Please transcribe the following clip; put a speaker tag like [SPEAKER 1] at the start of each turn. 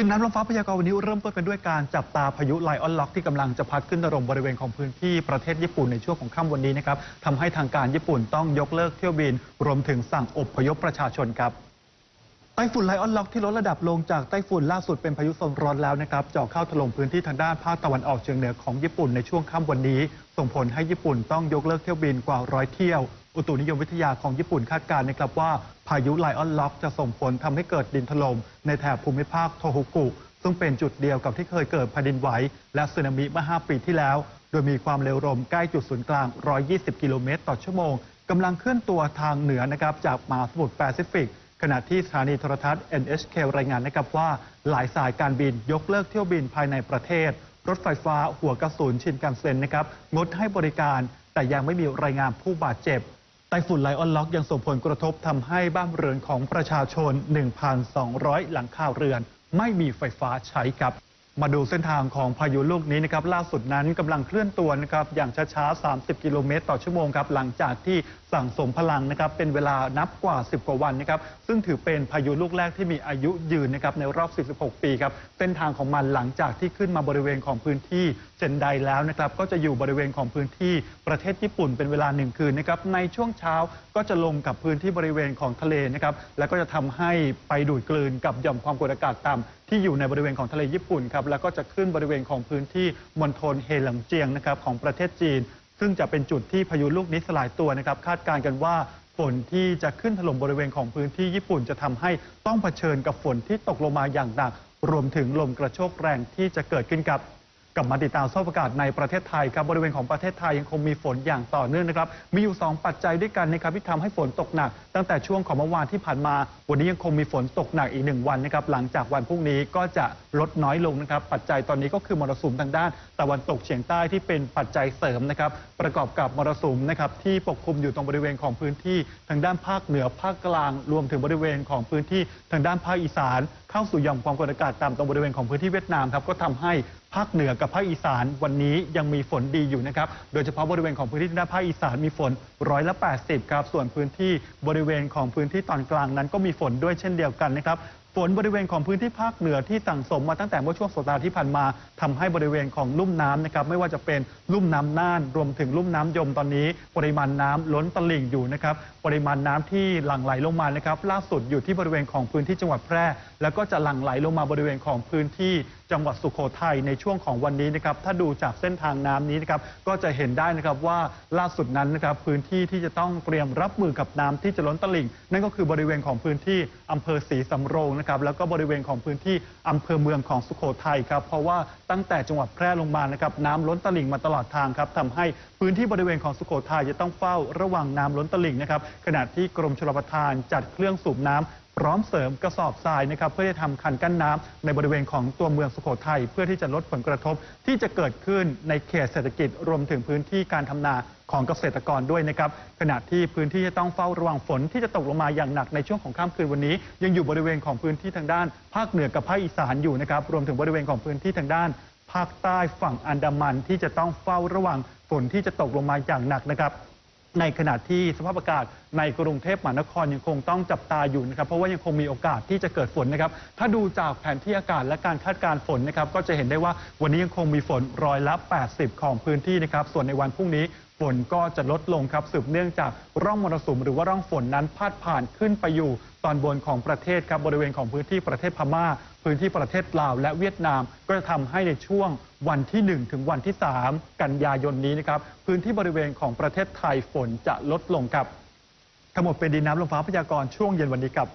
[SPEAKER 1] ดินน้ำลมฟ้าพยากรณ์วันนี้เริ่มต้นกันด้วยการจับตาพายุไลออนล็อกที่กำลังจะพัดขึ้นถล่มบริเวณของพื้นที่ประเทศญี่ปุ่นในช่วงของค่ำวันนี้นะครับทำให้ทางการญี่ปุ่นต้องยกเลิกเที่ยวบินรวมถึงสั่งอบพยพประชาชนครับ ต้ฝุ่นไลออนล็อกที่ลดระดับลงจากไต้ฝุ่นล่าสุดเป็นพายุโซนร้อนแล้วนะครับเจาะเข้าถล่มพื้นที่ทางด้านภาคตะวันออกเฉียงเหนือของญี่ปุ่นในช่วงค่ำวันนี้ ส่งผลให้ญี่ปุ่นต้องยกเลิกเที่ยวบินกว่าร้อยเที่ยว อุตุนิยมวิทยาของญี่ปุ่นคาดการณ์นะครับว่า พายุไลออนล็อกจะส่งผลทำให้เกิดดินถล่มในแถบภูมิภาคโทโฮกุ ซึ่งเป็นจุดเดียวกับที่เคยเกิดแผ่นดินไหวและสึนามิเมื่อ 5 ปีที่แล้ว โดยมีความเร็วลมใกล้จุดศูนย์กลาง 120 กิโลเมตรต่อชั่วโมงกำลังเคลื่อนตัวทางเหนือนะครับจากมหาสมุทรแปซิฟิก ขณะที่สถานีโทรทัศน์ NHK รายงานนะครับว่าหลายสายการบินยกเลิกเที่ยวบินภายในประเทศ รถไฟฟ้าหัวกระสุนชินกันเซ็นนะครับงดให้บริการ แต่ยังไม่มีรายงานผู้บาดเจ็บไต้ฝุ่นไลออนล็อกยังส่งผลกระทบทำให้บ้านเรือนของประชาชน 1,200 หลังคาเรือน ไม่มีไฟฟ้าใช้ครับ มาดูเส้นทางของพายุลูกนี้นะครับล่าสุดนั้นกำลังเคลื่อนตัวนะครับอย่างช้าๆ 30 กิโลเมตรต่อชั่วโมงครับหลังจากที่สั่งสมพลังนะครับเป็นเวลานับกว่า 10 กว่าวันนะครับซึ่งถือเป็นพายุลูกแรกที่มีอายุยืนนะครับในรอบ 46 ปีครับเส้นทางของมันหลังจากที่ขึ้นมาบริเวณของพื้นที่เซนไดแล้วนะครับก็จะอยู่บริเวณของพื้นที่ประเทศญี่ปุ่นเป็นเวลาหนึ่งคืนนะครับในช่วงเช้าก็จะลงกับพื้นที่บริเวณของทะเลนะครับแล้วก็จะทำให้ไปดูดกลืนกับหย่อมความกดอากาศต่ำ ที่อยู่ในบริเวณของทะเลญี่ปุ่นครับแล้วก็จะขึ้นบริเวณของพื้นที่มณฑลเฮหลังเจียงนะครับของประเทศจีน ซึ่งจะเป็นจุดที่พายุลูกนี้สลายตัวนะครับคาดการณ์กันว่าฝนที่จะขึ้นถล่มบริเวณของพื้นที่ญี่ปุ่น จะทำให้ต้องเผชิญกับฝนที่ตกลงมาอย่างหนัก รวมถึงลมกระโชกแรงที่จะเกิดขึ้นกับ กลับมาติดตามสภาพอากาศในประเทศไทยครับบริเวณของประเทศไทยยังคงมีฝนอย่างต่อเนื่องนะครับ มีอยู่ 2 ปัจจัยด้วยกันนะครับที่ทำให้ฝนตกหนัก ตั้งแต่ช่วงของเมื่อวานที่ผ่านมา วันนี้ยังคงมีฝนตกหนักอีกหนึ่งวันนะครับหลังจากวันพรุ่งนี้ก็จะลดน้อยลงนะครับ ปัจจัยตอนนี้ก็คือมรสุมทางด้านตะวันตกเฉียงใต้ที่เป็นปัจจัยเสริมนะครับประกอบกับมรสุมนะครับที่ปกคลุมอยู่ตรงบริเวณของพื้นที่ทางด้านภาคเหนือภาคกลาง รวมถึงบริเวณของพื้นที่ทางด้านภาคอีสาน เข้าสู่ย่อมความกดอากาศต่ำตรงบริเวณของพื้นที่เวียดนามครับก็ทำให้ ภาคเหนือกับภาคอีสานวันนี้ยังมีฝนดีอยู่นะครับ โดยเฉพาะบริเวณของพื้นที่ด้านภาคอีสานมีฝนร้อยละ 80 ครับ ส่วนพื้นที่บริเวณของพื้นที่ตอนกลางนั้นก็มีฝนด้วยเช่นเดียวกันนะครับฝนบริเวณของพื้นที่ภาคเหนือที่สั่งสมมาตั้งแต่เมื่อช่วงสัปดาห์ที่ผ่านมาทำให้บริเวณของลุ่มน้ำนะครับไม่ว่าจะเป็นลุ่มน้ำน่าน รวมถึงลุ่มน้ำยมตอนนี้ ปริมาณน้ำล้นตลิ่งอยู่นะครับปริมาณน้ำที่หลั่งไหลลงมานะครับล่าสุดอยู่ที่บริเวณของพื้นที่จังหวัดแพร่ แล้วก็จะหลั่งไหลลงมาบริเวณของพื้นที่จังหวัดสุโขทัยในช่วงของวันนี้นะครับถ้าดูจากเส้นทางน้ำนี้นะครับก็จะเห็นได้นะครับว่าล่าสุดนั้นนะครับพื้นที่ที่จะต้องเตรียมรับมือกับน้ำที่จะล้นตลิ่ง นั่นก็คือบริเวณของพื้นที่อำเภอศรีสำโรงนะครับแล้วก็บริเวณของพื้นที่อำเภอเมืองของสุโขทัยครับเพราะว่าตั้งแต่จังหวัดแพร่ลงมานะครับน้ำล้นตลิ่งมาตลอดทางครับทำให้พื้นที่บริเวณของสุโขทัยจะต้องเฝ้าระวังน้ำล้นตลิ่งนะครับขณะที่กรมชลประทานจัดเครื่องสูบน้ำพร้อมเสริมกระสอบทรายนะครับเพื่อจะทำคันกั้นน้ำในบริเวณของตัวเมืองสุโขทัยเพื่อที่จะลดผลกระทบที่จะเกิดขึ้นในเขตเศรษฐกิจรวมถึงพื้นที่การทำนาของเกษตรกรด้วยนะครับขณะที่พื้นที่จะต้องเฝ้าระวังฝนที่จะตกลงมาอย่างหนักในช่วงของค่ำคืนวันนี้ ยังอยู่บริเวณของพื้นที่ทางด้าน ภาคเหนือกับภาคอีสานอยู่นะครับรวมถึงบริเวณของพื้นที่ทางด้าน ภาคใต้ฝั่งอันดามันที่จะต้องเฝ้าระวังฝนที่จะตกลงมาอย่างหนักนะครับ ในขณะที่สภาพอากาศในกรุงเทพมหานครยังคงต้องจับตาอยู่นะครับเพราะว่ายังคงมีโอกาสที่จะเกิดฝนนะครับถ้าดูจากแผนที่อากาศและการคาดการณ์ฝนนะครับก็จะเห็นได้ว่าวันนี้ยังคงมีฝนร้อยละ 80 ของพื้นที่นะครับส่วนในวันพรุ่งนี้ ฝนก็จะลดลงครับสืบเนื่องจากร่องมรสุมหรือว่าร่องฝนนั้นพาดผ่านขึ้นไปอยู่ตอนบนของประเทศครับบริเวณของพื้นที่ประเทศพม่า พื้นที่ประเทศลาว และเวียดนาม ก็จะทำให้ในช่วงวันที่ 1 ถึงวันที่ 3 กันยายนนี้นะครับพื้นที่บริเวณของประเทศไทยฝนจะลดลงครับทั้งหมดเป็นดินน้ำลมฟ้าพยากรณ์ช่วงเย็นวันนี้ครับ